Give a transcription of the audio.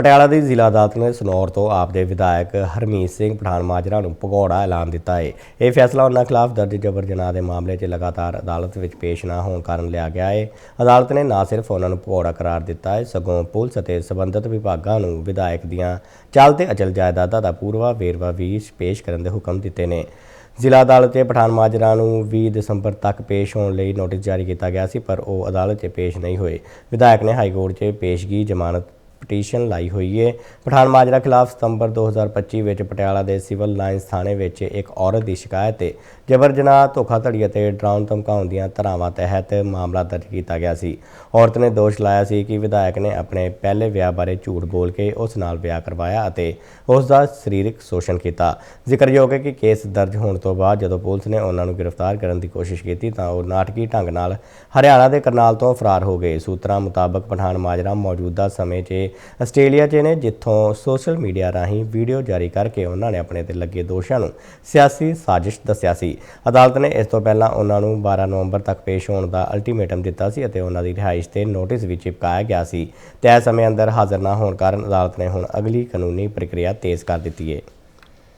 ਪਟਿਆਲਾ ਦੀ ਜ਼ਿਲ੍ਹਾ ਅਦਾਲਤ ਨੇ ਸਨੌਰ ਤੋਂ ਆਪ ਦੇ ਵਿਧਾਇਕ ਹਰਮੀਤ ਸਿੰਘ ਪਠਾਨ ਮਾਜਰਾ ਨੂੰ ਭਗੌੜਾ ਐਲਾਨ ਦਿੱਤਾ ਹੈ ਇਹ ਫੈਸਲਾ ਉਹਨਾਂ ਖਿਲਾਫ ਦਰਜ ਜਬਰ ਜਨਾਹ ਦੇ ਮਾਮਲੇ 'ਚ ਲਗਾਤਾਰ ਅਦਾਲਤ ਵਿੱਚ ਪੇਸ਼ ਨਾ ਹੋਣ ਕਾਰਨ ਲਿਆ ਗਿਆ ਹੈ ਅਦਾਲਤ ਨੇ ਨਾ ਸਿਰਫ ਉਹਨਾਂ ਨੂੰ ਭਗੌੜਾ ਕਰਾਰ ਦਿੱਤਾ ਹੈ ਸਗੋਂ ਪੁਲਿਸ ਅਤੇ ਸਬੰਧਤ ਵਿਭਾਗਾਂ ਨੂੰ ਵਿਧਾਇਕ ਦੀਆਂ ਚੱਲ ਤੇ ਅਚਲ ਜਾਇਦਾਦਾਂ ਦਾ ਪੂਰਵਾ ਵੇਰਵਾ ਵੀ ਪੇਸ਼ ਕਰਨ ਦੇ ਹੁਕਮ ਦਿੱਤੇ ਨੇ। ਜ਼ਿਲ੍ਹਾ ਅਦਾਲਤ 'ਚ ਪਠਾਨ ਮਾਜਰਾ ਨੂੰ 20 ਦਸੰਬਰ ਤੱਕ ਪੇਸ਼ ਹੋਣ ਲਈ ਨੋਟਿਸ ਜਾਰੀ ਕੀਤਾ ਗਿਆ ਸੀ, ਪਰ ਉਹ ਅਦਾਲਤ 'ਚ ਪੇਸ਼ ਨਹੀਂ ਹੋਏ। ਵਿਧਾਇਕ ਨੇ ਹਾਈ ਕੋਰਟ 'ਚ ਪੇਸ਼ਗੀ ਜ਼ਮਾਨਤ ਪਟੀਸ਼ਨ ਲਾਈ ਹੋਈ ਹੈ ਪਠਾਨ ਮਾਜਰਾ ਖਿਲਾਫ ਸਤੰਬਰ 2025 ਵਿੱਚ ਪਟਿਆਲਾ ਦੇ ਸਿਵਲ ਲਾਈਨਸ ਥਾਣੇ ਵਿੱਚ ਇੱਕ ਔਰਤ ਦੀ ਸ਼ਿਕਾਇਤ ਤੇ ਜਬਰ ਜਨਾਹ, ਧੋਖਾਧੜੀ ਅਤੇ ਡਰਾਉਣ ਧਮਕਾਉਣ ਦੀਆਂ ਧਾਰਾਵਾਂ ਤਹਿਤ ਮਾਮਲਾ ਦਰਜ ਕੀਤਾ ਗਿਆ ਸੀ। ਔਰਤ ਨੇ ਦੋਸ਼ ਲਾਇਆ ਸੀ ਕਿ ਵਿਧਾਇਕ ਨੇ ਆਪਣੇ ਪਹਿਲੇ ਵਿਆਹ ਬਾਰੇ ਝੂਠ ਬੋਲ ਕੇ ਉਸ ਨਾਲ ਵਿਆਹ ਕਰਵਾਇਆ ਅਤੇ ਉਸ ਦਾ ਸਰੀਰਕ ਸ਼ੋਸ਼ਣ ਕੀਤਾ। ਜ਼ਿਕਰਯੋਗ ਹੈ ਕਿ ਕੇਸ ਦਰਜ ਹੋਣ ਤੋਂ ਬਾਅਦ ਜਦੋਂ ਪੁਲਿਸ ਨੇ ਉਹਨਾਂ ਨੂੰ ਗ੍ਰਿਫਤਾਰ ਕਰਨ ਦੀ ਕੋਸ਼ਿਸ਼ ਕੀਤੀ ਤਾਂ ਉਹ ਨਾਟਕੀ ਢੰਗ ਨਾਲ ਹਰਿਆਣਾ ਦੇ ਕਰਨਾਲ ਤੋਂ ਫਰਾਰ ਹੋ ਗਏ। ਸੂਤਰਾਂ ਮੁਤਾਬਕ ਪਠਾਨ ਮਾਜਰਾ ਮੌਜੂਦਾ ਸਮੇਂ 'ਚ ਆਸਟ੍ਰੇਲੀਆ 'ਚ ਨੇ, ਜਿੱਥੋਂ ਸੋਸ਼ਲ ਮੀਡੀਆ ਰਾਹੀਂ ਵੀਡੀਓ ਜਾਰੀ ਕਰਕੇ ਉਹਨਾਂ ਨੇ ਆਪਣੇ ਤੇ ਲੱਗੇ ਦੋਸ਼ਾਂ ਨੂੰ ਸਿਆਸੀ ਸਾਜ਼ਿਸ਼ ਦੱਸਿਆ ਸੀ। ਅਦਾਲਤ ਨੇ ਇਸ ਤੋਂ ਪਹਿਲਾਂ ਉਹਨਾਂ ਨੂੰ 12 ਨਵੰਬਰ ਤੱਕ ਪੇਸ਼ ਹੋਣ ਦਾ ਅਲਟੀਮੇਟਮ ਦਿੱਤਾ ਸੀ ਅਤੇ ਉਹਨਾਂ ਦੀ ਰਿਹਾਇਸ਼ ਤੇ ਨੋਟਿਸ ਵੀ ਚਿਪਕਾਇਆ ਗਿਆ ਸੀ। ਤੈਅ ਸਮੇਂ ਅੰਦਰ ਹਾਜ਼ਰ ਨਾ ਹੋਣ ਕਾਰਨ ਅਦਾਲਤ ਨੇ ਹੁਣ ਅਗਲੀ ਕਾਨੂੰਨੀ ਪ੍ਰਕਿਰਿਆ ਤੇਜ਼ ਕਰ ਦਿੱਤੀ ਹੈ